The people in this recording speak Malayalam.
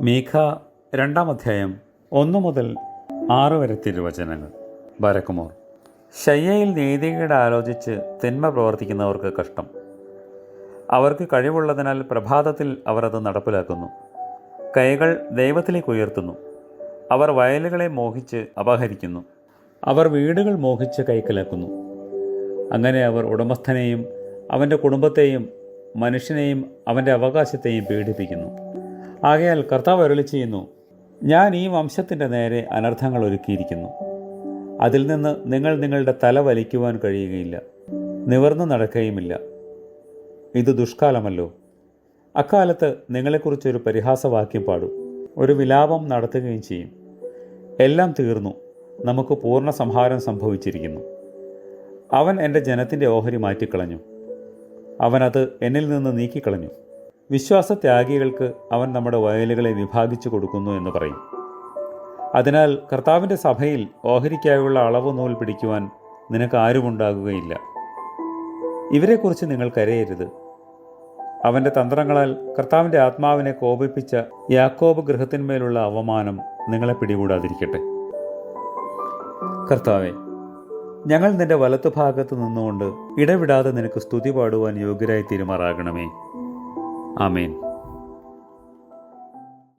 മീഖ രണ്ടാം അധ്യായം ഒന്ന് മുതൽ ആറ് വരെ തിരുവചനങ്ങൾ. ബരക്കുമോർ ശയ്യയിൽ നീതികേട് ആലോചിച്ച് തിന്മ പ്രവർത്തിക്കുന്നവർക്ക് കഷ്ടം. അവർക്ക് കഴിവുള്ളതിനാൽ പ്രഭാതത്തിൽ അവർ അത് നടപ്പിലാക്കുന്നു. കൈകൾ ദൈവത്തിലേക്ക് ഉയർത്തുന്നു. അവർ വയലുകളെ മോഹിച്ച് അപഹരിക്കുന്നു. അവർ വീടുകൾ മോഹിച്ച് കൈക്കലാക്കുന്നു. അങ്ങനെ അവർ ഉടമസ്ഥനെയും അവന്റെ കുടുംബത്തെയും മനുഷ്യനെയും അവന്റെ അവകാശത്തെയും പീഡിപ്പിക്കുന്നു. ആകയാൽ കർത്താവ് അരുളി ചെയ്യുന്നു ഞാൻ ഈ വംശത്തിന്റെ നേരെ അനർത്ഥങ്ങൾ ഒരുക്കിയിരിക്കുന്നു. അതിൽ നിന്ന് നിങ്ങൾ നിങ്ങളുടെ തല വലിക്കുവാൻ കഴിയുകയില്ല നിവർന്നു നടക്കുകയുമില്ല. ഇത് ദുഷ്കാലമല്ലോ. അക്കാലത്ത് നിങ്ങളെക്കുറിച്ചൊരു പരിഹാസവാക്യം പാടും ഒരു വിലാപം നടത്തുകയും ചെയ്യും. എല്ലാം തീർന്നു നമുക്ക് പൂർണ സംഹാരം സംഭവിച്ചിരിക്കുന്നു. അവൻ എന്റെ ജനത്തിന്റെ ഓഹരി മാറ്റിക്കളഞ്ഞു അവനത് എന്നിൽ നിന്ന് നീക്കിക്കളഞ്ഞു. വിശ്വാസത്യാഗികൾക്ക് അവൻ നമ്മുടെ വയലുകളെ വിഭാഗിച്ചു കൊടുക്കുന്നു എന്ന് പറയും. അതിനാൽ കർത്താവിന്റെ സഭയിൽ ഓഹരിക്കായുള്ള അളവ് നൂൽ പിടിക്കുവാൻ നിനക്ക് ആരുമുണ്ടാകുകയില്ല. ഇവരെക്കുറിച്ച് നിങ്ങൾ കരയരുത്. അവന്റെ തന്ത്രങ്ങളാൽ കർത്താവിന്റെ ആത്മാവിനെ കോപിപ്പിച്ച യാക്കോബ് ഗൃഹത്തിന്മേലുള്ള അവമാനം നിങ്ങളെ പിടികൂടാതിരിക്കട്ടെ. കർത്താവെ ഞങ്ങൾ നിന്റെ വലത്തുഭാഗത്ത് നിന്നുകൊണ്ട് ഇടവിടാതെ നിനക്ക് സ്തുതി പാടുവാൻ യോഗ്യരായി തീരുമാറാകണമേ. ആമേൻ